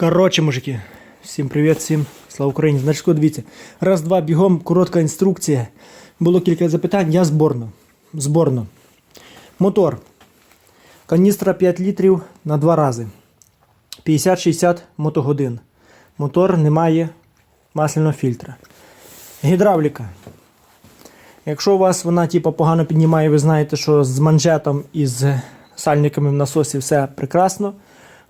Коротше, мужики, всім привіт, всім слава Україні. Значить, що, дивіться, раз, два, бігом, коротка інструкція. Було кілька запитань, я зборно. Зборно. Мотор. Каністра 5 літрів на два рази. 50-60 мотогодин. Мотор не має масляного фільтра. Гідравліка. Якщо у вас вона типу, погано піднімає, ви знаєте, що з манжетом і з сальниками в насосі все прекрасно.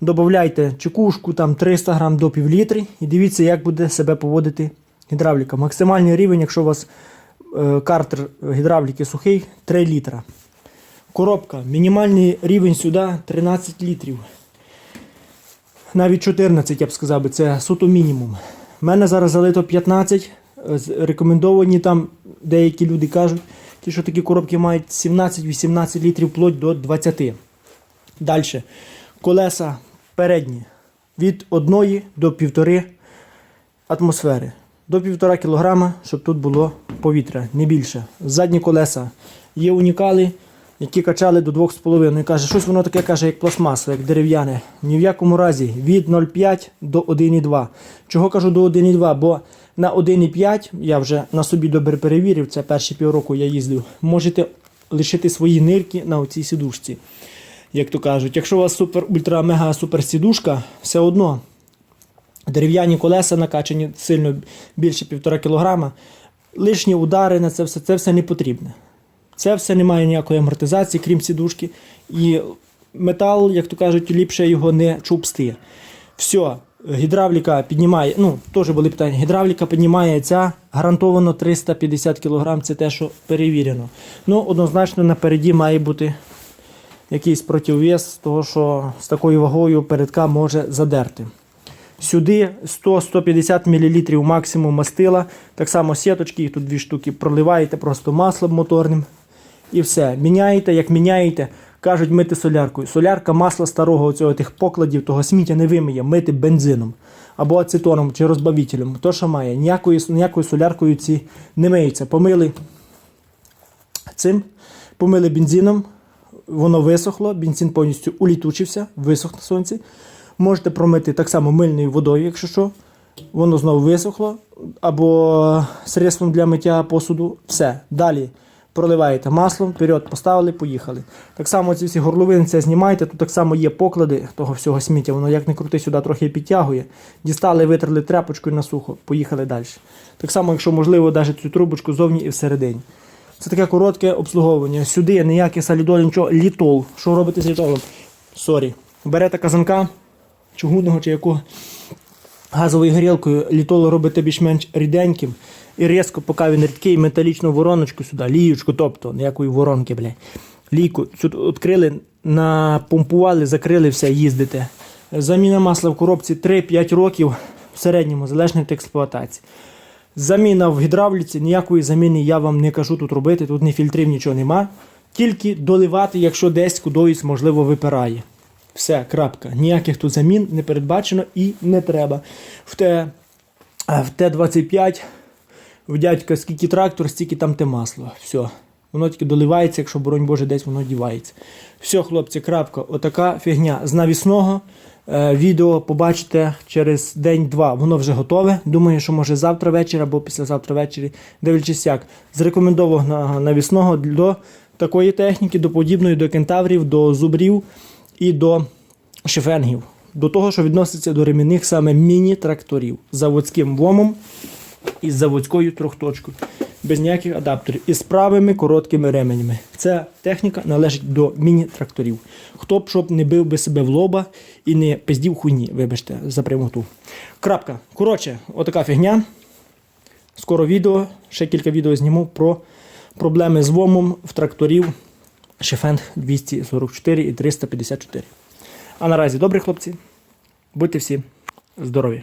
Добавляйте чекушку там 300 грам до півлітри і дивіться, як буде себе поводити гідравліка. Максимальний рівень, якщо у вас е, картер гідравліки сухий, 3 літра. Коробка. Мінімальний рівень сюди 13 літрів. Навіть 14, я б сказав, це суто мінімум. У мене зараз залито 15. е, Рекомендовані там деякі люди кажуть, ті, що такі коробки мають 17-18 літрів вплоть до 20. Далі. Колеса передні від 1 до 1,5 атмосфери. До 1,5 кг, щоб тут було повітря, не більше. Задні колеса є унікали, які качали до 2,5. Каже, щось воно таке каже, як пластмаса, як дерев'яне. Ні в якому разі від 0,5 до 1,2. Чого кажу до 1,2? Бо на 1,5 я вже на собі добре перевірив, це перші півроку я їздив. Можете лишити свої нирки на оцій сідушці як то кажуть. Якщо у вас супер ультра мега супер сідушка, все одно дерев'яні колеса накачані сильно більше 1,5 кг, лишні удари на це все, це все не потрібне. Це все не має ніякої амортизації, крім сідушки. І метал, як то кажуть, ліпше його не чупсти. Все, гідравліка піднімає, ну, теж були питання. Гідравліка піднімає ця гарантовано 350 кг, це те, що перевірено. Ну, однозначно напереді має бути якийсь противвес, того що з такою вагою передка може задерти. Сюди 100-150 мл максимум мастила. Так само сіточки, їх тут дві штуки, проливаєте просто маслом моторним. І все. Міняєте, як міняєте, кажуть мити соляркою. Солярка масла старого оцього, тих покладів, того сміття не вимиє, мити бензином або ацетоном чи розбавителем. То, що має, ніякою, ніякою соляркою ці не миються. Помили цим, помили бензином, воно висохло, бензин повністю улітучився, висох на сонці. Можете промити так само мильною водою, якщо що. Воно знову висохло, або средством для миття посуду. Все. Далі проливаєте маслом, вперед поставили, поїхали. Так само ці всі горловини це знімаєте. Тут так само є поклади того всього сміття, воно як не крути, сюди трохи підтягує. Дістали, витерли тряпочкою на сухо, поїхали далі. Так само, якщо можливо, навіть цю трубочку зовні і всередині. Це таке коротке обслуговування. Сюди ніяке салідоль, нічого, літол. Що робити з літолом? Сорі. Берете казанка чугунного чи якого газовою горілкою літол робите більш-менш ріденьким. І різко, поки він рідкий, металічну вороночку сюди, ліючку, тобто ніякої воронки, бля. Лійку сюди відкрили, напомпували, закрили все, їздите. Заміна масла в коробці 3-5 років в середньому, залежно від експлуатації. Заміна в гідравліці, ніякої заміни я вам не кажу тут робити, тут ні фільтрів, нічого нема. Тільки доливати, якщо десь кудись, можливо, випирає. Все, крапка. Ніяких тут замін не передбачено і не треба. В Т, в Т-25 в дядька скільки трактор, стільки там те масло. Все. Воно тільки доливається, якщо, боронь Боже, десь воно дівається. Все, хлопці, крапка. Отака фігня. З навісного е, відео побачите через день-два. Воно вже готове. Думаю, що може завтра ввечері або післязавтра ввечері, дивлячись як. З навісного до такої техніки, до подібної, до кентаврів, до зубрів і до шифенгів. До того, що відноситься до ремінних саме міні-тракторів з заводським вомом і з заводською трьохточкою. Без ніяких адаптерів і з правими короткими ременями. Ця техніка належить до міні-тракторів. Хто б щоб не бив би себе в лоба і не пиздів хуйні, вибачте, за прямоту. Крапка. Коротше, отака фігня. Скоро відео, ще кілька відео зніму про проблеми з вомом в тракторів Шефенд 244 і 354. А наразі добрі хлопці. Будьте всі здорові!